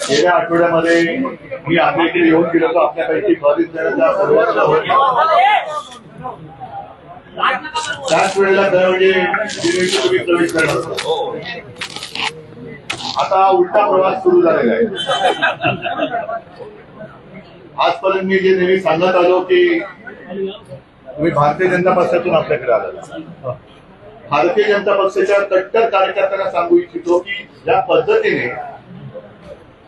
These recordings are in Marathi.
गेल्या आठवड्यामध्ये मी आपल्या इकडे येऊन गेलो होतो आपल्यापैकी बरीच त्याच वेळेला दरवेळी तुम्ही प्रवेश करणार आता उलटा प्रवास सुरू झालेला आहे. आजपर्यंत मी जे नेहमी सांगत आलो की तुम्ही भारतीय जनता पक्षातून आपल्याकडे आला भारतीय जनता पक्षाच्या कट्टर कार्यकर्त्यांना सांगू इच्छितो की ज्या पद्धतीने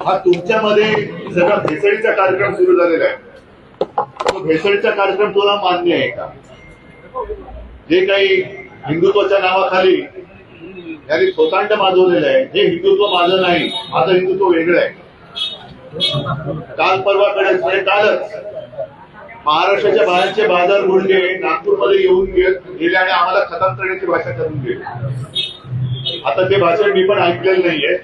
हा तुमच्यामध्ये सगळा भेसळीचा कार्यक्रम सुरू झालेला आहे. तो भेसळीचा कार्यक्रम तुला मान्य आहे का? जे काही हिंदुत्वाच्या नावाखाली यांनी स्वतंत्र माजवलेलं आहे हे हिंदुत्व माझं नाही माझं हिंदुत्व वेगळं आहे. काल परवाकडे म्हणजे कालच महाराष्ट्राच्या बाहेरचे बाजार गुंडे नागपूरमध्ये येऊन गेले आणि आम्हाला खतम करण्याची भाषा करून गेले आता ते भाषण मी पण ऐकलेलं नाहीये.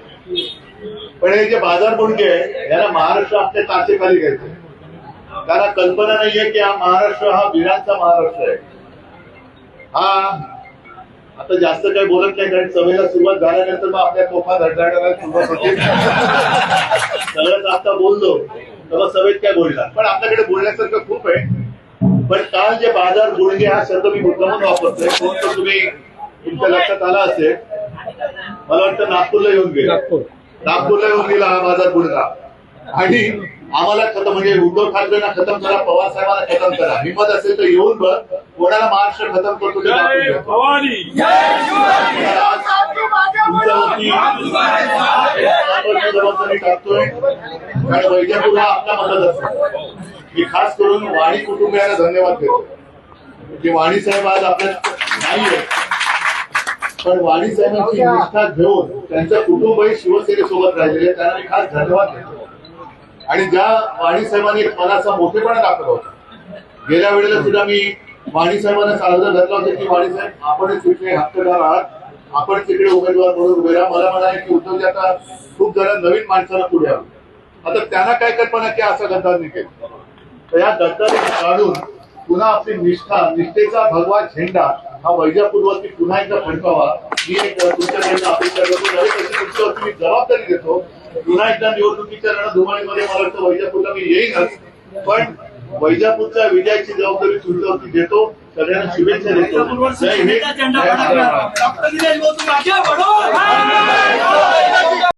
पण हे जे बाजार गुंडे याला महाराष्ट्र आपल्या तासेखाली घ्यायचे त्याला कल्पना नाहीये की हा महाराष्ट्र हा वीरांचा महाराष्ट्र आहे. हा आता जास्त काही बोलत नाही कारण सभेला सुरुवात झाल्यानंतर मग आपल्या कोफा धडधडायला सुरुवात होते. सगळं आता बोललो. तेव्हा सभेत काय बोलणार पण आपल्याकडे बोलण्यासारखं खूप आहे. पण काल जे बाजार गुडघे हा शब्द मी मुद्दामून वापरतोय. कोण तर तुम्ही तुमच्या लक्षात आला असेल. मला वाटतं नागपूरला येऊन गेला. नागपूरला येऊन गेला हा बाजार गुडघा आणि आम्हाला खतम म्हणजे उद्धव ठाकरेंना खतम करा पवार साहेबांना खतम करा. हिंमत असेल तर येऊन बघ. कोणाला महाराष्ट्र खतम करतो ते दाखवून जय द्या. भवानी तर आज तुमच्यावरती आपण जबाबदारी टाकतोय कारण वैजापूर हा आपला मतदारसंघ मी खास करून वाणी कुटुंबियांना धन्यवाद देतो. की वाणी साहेब आज आपल्या नाहीये. पण वाणी साहेबांची निष्ठा घेऊन त्यांचं कुटुंबही शिवसेनेसोबत राहिलेले त्यांना मी खास धन्यवाद देतो. आणि ज्या वाणी साहेबांनी मनाचा मोठेपणा दाखवला होता गेल्या वेळेला सुद्धा मी वाणी साहेबांना सार्वजनिक धरला होता की वाणी साहेब आपणच तिकडे हक्कदार आहात. आपण तिकडे उमेदवार म्हणून उभे राहा. मला म्हणाले की उद्धवजी आता जण नवीन माणसाला पुढे आलो आता त्यांना काय कल्पना की असं गद्दार निघेल तर या गद्दारी काढून पुन्हा आपली निष्ठा निष्ठेचा भगवा झेंडा हा वैजापूरवरती पुन्हा एकदा फडकावा. ही एक तुमच्याकडनं अपेक्षा करतो तुमच्यावरती मी जबाबदारी देतो पुन्हा एकदा निवडणुकीच्या रणधुमाळीमध्ये मला वाटतं वैजापूरला मी येईनच पण वैजापूरच्या विजयाची जबाबदारी तुमच्यावरती देतो सगळ्यांना शुभेच्छा देतो.